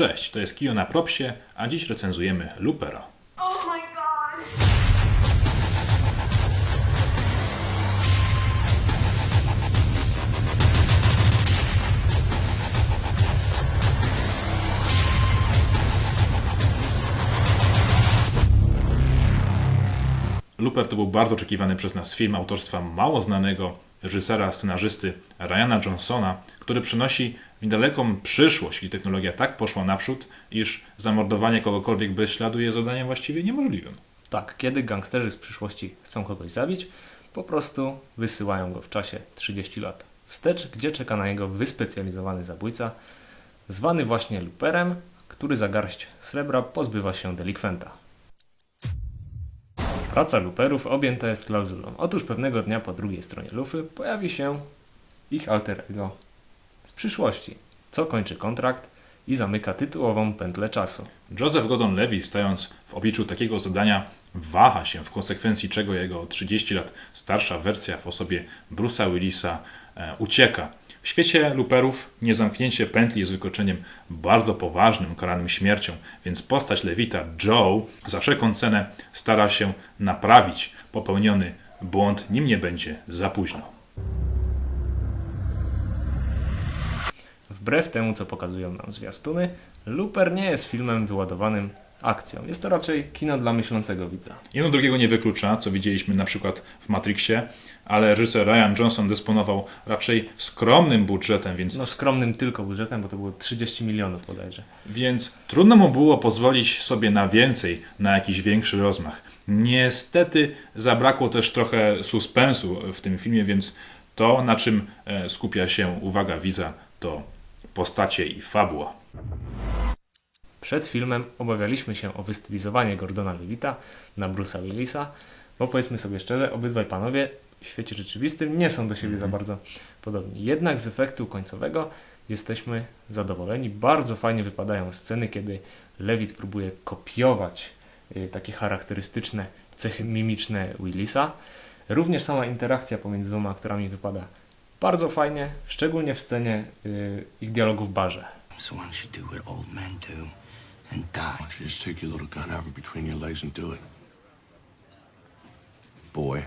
Cześć, to jest Kio na Propsie, a dziś recenzujemy Loopera. Oh my god! Looper to był bardzo oczekiwany przez nas film autorstwa mało znanego reżysera, scenarzysty Ryana Johnsona, który przynosi w niedaleką przyszłość, jeśli technologia tak poszła naprzód, iż zamordowanie kogokolwiek bez śladu jest zadaniem właściwie niemożliwym. Tak, kiedy gangsterzy z przyszłości chcą kogoś zabić, po prostu wysyłają go w czasie 30 lat wstecz, gdzie czeka na niego wyspecjalizowany zabójca, zwany właśnie Luperem, który za garść srebra pozbywa się delikwenta. Praca Luperów objęta jest klauzulą. Otóż pewnego dnia po drugiej stronie lufy pojawi się ich alter ego z przyszłości, co kończy kontrakt i zamyka tytułową pętlę czasu. Joseph Gordon-Levy, stając w obliczu takiego zadania, waha się, w konsekwencji czego jego 30 lat starsza wersja w osobie Bruce'a Willisa e, ucieka. W świecie luperów niezamknięcie pętli jest wykroczeniem bardzo poważnym, karanym śmiercią, więc postać Lewita Joe za wszelką cenę stara się naprawić popełniony błąd, nim nie będzie za późno. Wbrew temu, co pokazują nam zwiastuny, Looper nie jest filmem wyładowanym akcją. Jest to raczej kino dla myślącego widza. Jedno drugiego nie wyklucza, co widzieliśmy na przykład w Matrixie, ale reżyser Ryan Johnson dysponował raczej skromnym budżetem, więc No skromnym tylko budżetem, bo to było 30 milionów bodajże. Więc trudno mu było pozwolić sobie na więcej, na jakiś większy rozmach. Niestety zabrakło też trochę suspensu w tym filmie, więc to, na czym e, skupia się uwaga widza, to postacie i fabuła. Przed filmem obawialiśmy się o wystylizowanie Gordona Levita na Bruce'a Willisa, bo powiedzmy sobie szczerze, obydwaj panowie w świecie rzeczywistym nie są do siebie za bardzo podobni. Jednak z efektu końcowego jesteśmy zadowoleni. Bardzo fajnie wypadają sceny, kiedy Levit próbuje kopiować y, takie charakterystyczne cechy mimiczne Willisa. Również sama interakcja pomiędzy dwoma aktorami wypada bardzo fajnie, szczególnie w scenie y, ich dialogu w barze. So and die? Why don't you just take your little gun, it between your legs and do it? Boy.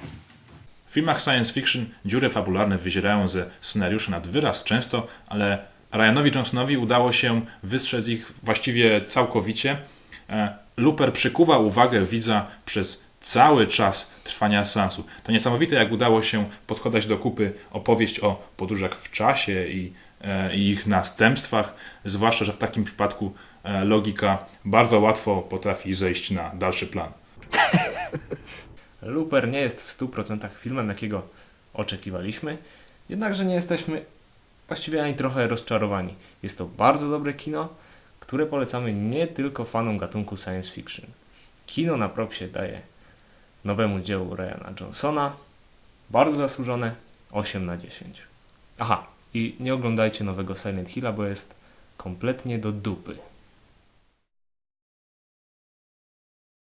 W filmach science fiction dziury fabularne wyzierają ze scenariuszy nad wyraz często, ale Ryanowi Johnsonowi udało się wystrzec ich właściwie całkowicie. E, Looper przykuwa uwagę widza przez cały czas trwania seansu. To niesamowite, jak udało się poskładać do kupy opowieść o podróżach w czasie i, i ich następstwach, zwłaszcza, że w takim przypadku e, logika bardzo łatwo potrafi zejść na dalszy plan. Looper nie jest w 100% filmem, jakiego oczekiwaliśmy, jednakże nie jesteśmy właściwie ani trochę rozczarowani. Jest to bardzo dobre kino, które polecamy nie tylko fanom gatunku science fiction. Kino na propsie daje nowemu dziełu Ryana Johnsona bardzo zasłużone 8 na 10. Aha, i nie oglądajcie nowego Silent Hilla, bo jest kompletnie do dupy.